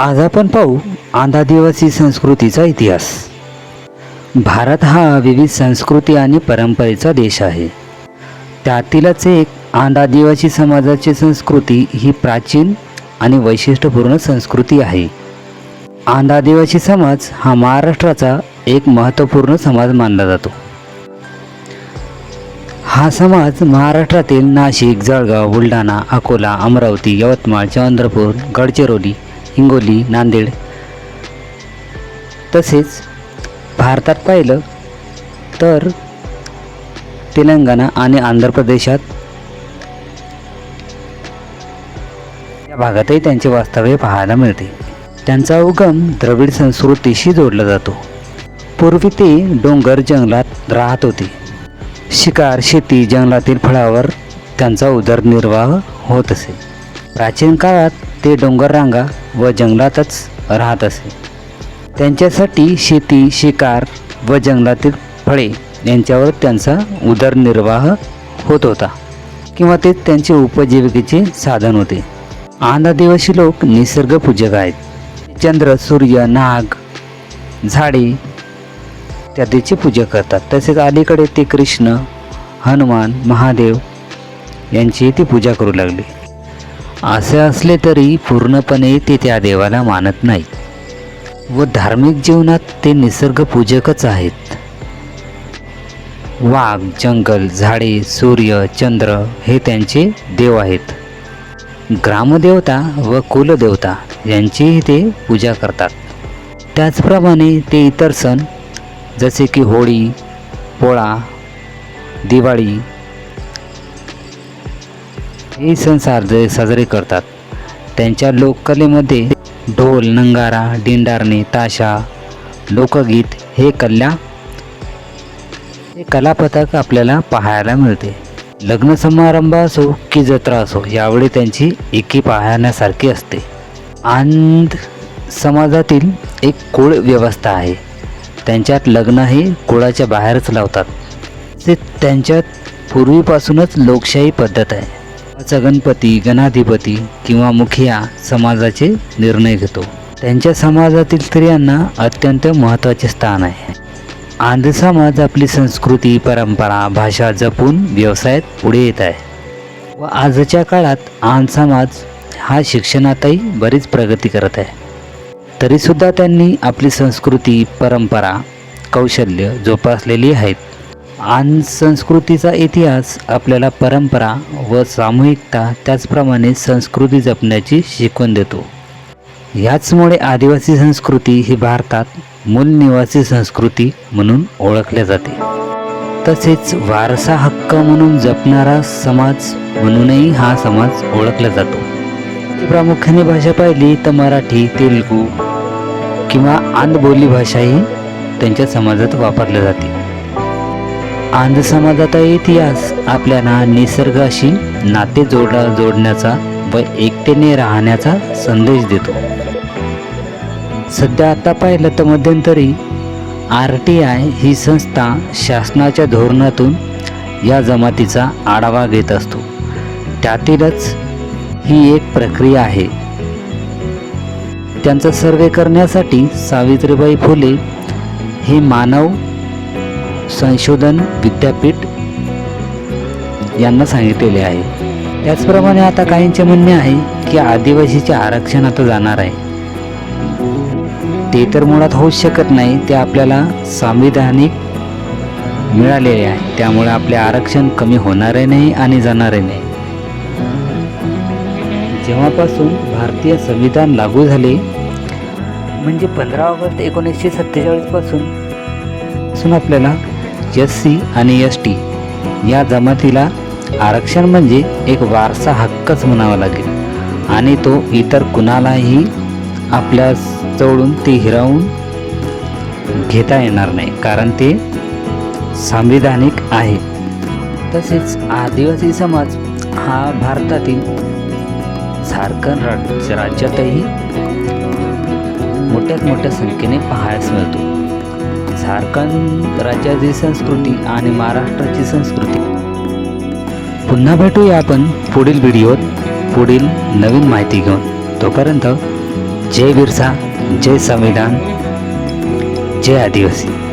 आज आपण पाहू आंधादिवासी संस्कृतीचा इतिहास. भारत हा विविध संस्कृती आणि परंपरेचा देश आहे. त्यातीलच एक आंधादिवासी समाजाची संस्कृती ही प्राचीन आणि वैशिष्ट्यपूर्ण संस्कृती आहे. आंधादिवासी समाज हा महाराष्ट्राचा एक महत्त्वपूर्ण समाज मानला जातो. हा समाज महाराष्ट्रातील नाशिक जळगाव बुलढाणा अकोला अमरावती यवतमाळ चंद्रपूर गडचिरोली हिंगोली नांदेड. तसेच भारतात पाहिलं तर तेलंगणा आणि आंध्र प्रदेशात या भागातही त्यांचे वास्तव्य पाहायला मिळते. त्यांचा उगम द्रविड संस्कृतीशी जोडला जातो. पूर्वी ते डोंगर जंगलात राहत होते. शिकार शेती जंगलातील फळावर त्यांचा उदरनिर्वाह होत असे. प्राचीन काळात ते डोंगररांगा व जंगलातच राहत असे. त्यांच्यासाठी शेती शिकार व जंगलातील फळे यांच्यावर त्यांचा उदरनिर्वाह होत होता किंवा ते त्यांचे उपजीविकेचे साधन होते. आंध्रदिवशी लोक निसर्गपूजक आहेत. चंद्र सूर्य नाग झाडे इत्यादीची पूजा करतात. तसेच अलीकडे ते कृष्ण हनुमान महादेव यांची ती पूजा करू लागले. असे असले तरी पूर्णपणे ते त्या देवाला मानत नाही व धार्मिक जीवनात ते निसर्गपूजकच आहेत. वाघ जंगल झाडे सूर्य चंद्र हे त्यांचे देव आहेत. ग्रामदेवता व कुलदेवता यांचीही ते पूजा करतात. त्याचप्रमाणे ते इतर सण जसे की होळी पोळा दिवाळी हे सण साजरे साजरे करतात. त्यांच्या लोककलेमध्ये ढोल नंगारा डिंडारणे ताशा लोकगीत हे कल्या हे कलापथक आपल्याला पाहायला मिळते. लग्न समारंभ असो की जत्रा असो यावेळी त्यांची एकी पाहण्यासारखी असते. आंध समाजातील एक कुळ व्यवस्था आहे. त्यांच्यात लग्न हे कुळाच्या बाहेरच लावतात. ते त्यांच्यात पूर्वीपासूनच लोकशाही पद्धत आहे. चा गणपती गणाधिपती किंवा मुखिया समाजाचे निर्णय घेतो. त्यांच्या समाजातील स्त्रियांना अत्यंत महत्त्वाचे स्थान आहे. आंध समाज आपली संस्कृती परंपरा भाषा जपून व्यवसायात पुढे येत आहे. व आजच्या काळात आंध समाज हा शिक्षणातही बरीच प्रगती करत आहे. तरीसुद्धा त्यांनी आपली संस्कृती परंपरा कौशल्य जोपासलेली आहेत. आन संस्कृतीचा इतिहास आपल्याला परंपरा व सामूहिकता त्याचप्रमाणे संस्कृती जपण्याची शिकवण देतो. याचमुळे आदिवासी संस्कृती ही भारतात मूल निवासी संस्कृती म्हणून ओळखल्या जाते. तसेच वारसा हक्क म्हणून जपणारा समाज म्हणूनही हा समाज ओळखला जातो. प्रामुख्याने भाषा पाहिली तर मराठी तेलुगू किंवा आंध बोली भाषा ही त्यांच्या समाजात वापरल्या जाते आंध समाजाचा इतिहास आपल्याला निसर्गाशी नाते जोडा जोडण्याचा व एकटेने राहण्याचा संदेश देतो. सध्या आता पाहिलं तर मध्यंतरी आर टी आय ही संस्था शासनाच्या धोरणातून या जमातीचा आढावा घेत असतो. त्यातीलच ही एक प्रक्रिया आहे. त्यांचा सर्वे करण्यासाठी सावित्रीबाई फुले हे मानव संशोधन विद्यापीठ यांना सांगितलेले आहे. त्याचप्रमाणे आता काहींचे म्हणणे आहे की आदिवासीचे आरक्षण आता जाणार आहे. ते तर मुळात होऊच शकत नाही ते आपल्याला संविधानिक मिळालेले आहे. त्यामुळे आपले आरक्षण कमी होणारही नाही आणि जाणारही नाही. जेव्हापासून भारतीय संविधान लागू झाले म्हणजे पंधरा ऑगस्ट एकोणीसशे सत्तेचाळीसपासून आपल्याला एस सी आणि एस टी या जमातीला आरक्षण म्हणजे एक वारसा हक्कच म्हणावा लागेल. आणि तो इतर कुणालाही आपल्या जवळून ते हिरावून घेता येणार नाही कारण ते संविधानिक आहे. तसेच आदिवासी समाज हा भारतातील झारखंड राज्य राज्यातही मोठ्यात मोठ्या संख्येने पाहायला मिळतो. झारखंड राज्याची संस्कृती आणि महाराष्ट्राची संस्कृती. पुन्हा भेटूया आपण पुढील व्हिडिओत. पुढील नवीन माहिती घेऊन. तोपर्यंत जय बिरसा जय संविधान जय आदिवासी.